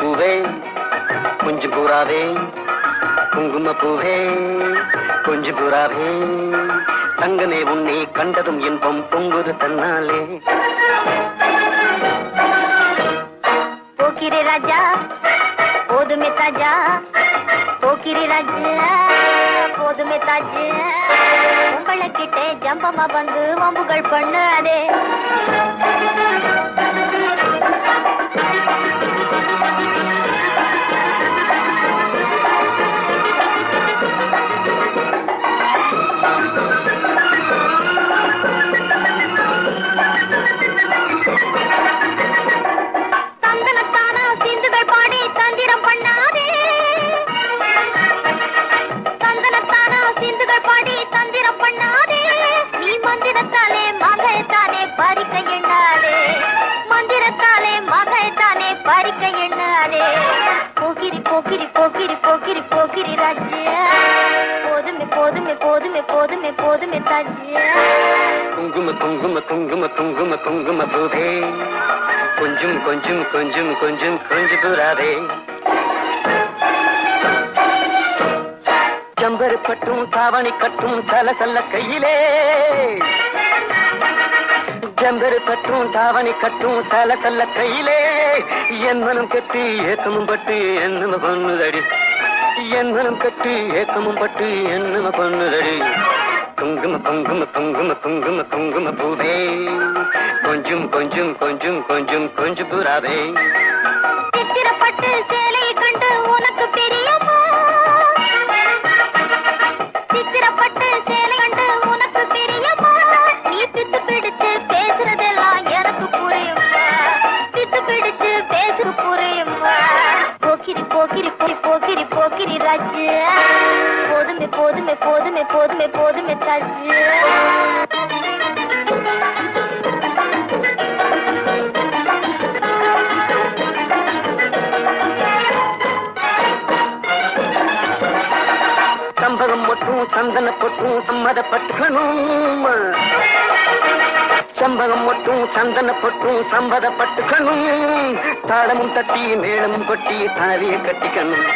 பூவே கொஞ்சம் பூராவே குங்கும பூவே கொஞ்சம் பூராவே தங்கமே உன்னை கண்டதும் இன்பம் பொங்குது தன்னாலே. போக்கிரே ராஜா போதுமே தாஜா. போக்கிரே ராஜா போதுமே தாஜா. உங்களை கிட்டே ஜம்பமா வந்து வம்புகள் பண்ணாதே. போகிரி போகிரி போகிரி போகிரி ராஜ்யா போதுமே போதுமே போதுமே போதுமே போதுமே தாஜ்யா குங்கும குங்கும குங்கும குங்கும குங்கும பூவே. கொஞ்சம் கொஞ்சம் கொஞ்சம் கொஞ்சம் கொஞ்சம் பூராவே ஜம்பரு பட்டும் தாவணி கட்டும் சல சல்ல கையிலே. செம்பரு பற்றும் தாவணி கட்டும் சல சல்ல கையிலே. என் மனம் கட்டி ஏக்கமும் பட்டு என்னம பண்ணுதடி. என் மனம் கட்டி ஏக்கமும் பட்டு என்னம பண்ணுதடி. குங்கும குங்கும குங்கும குங்கும குங்கும பூவே. கொஞ்சம் கொஞ்சம் கொஞ்சம் கொஞ்சம் கொஞ்சம் புறாவே. சித்திரப்பட்டு சேலையை கண்டு உன போக்கிரி போய் போக்கிரி போக்கிரி ராஜு. போதுமே போதுமே போதுமே போதுமே போதுமே தாஜு. சந்தன பொட்டும் சம்மதப்பட்டுக்கணும். செம்பகம் மட்டும் சந்தன பொட்டும் சம்மதப்பட்டுக்கணும். தாளமும் தட்டி மேளமும் கொட்டி தாலியை கட்டிக்கணும்.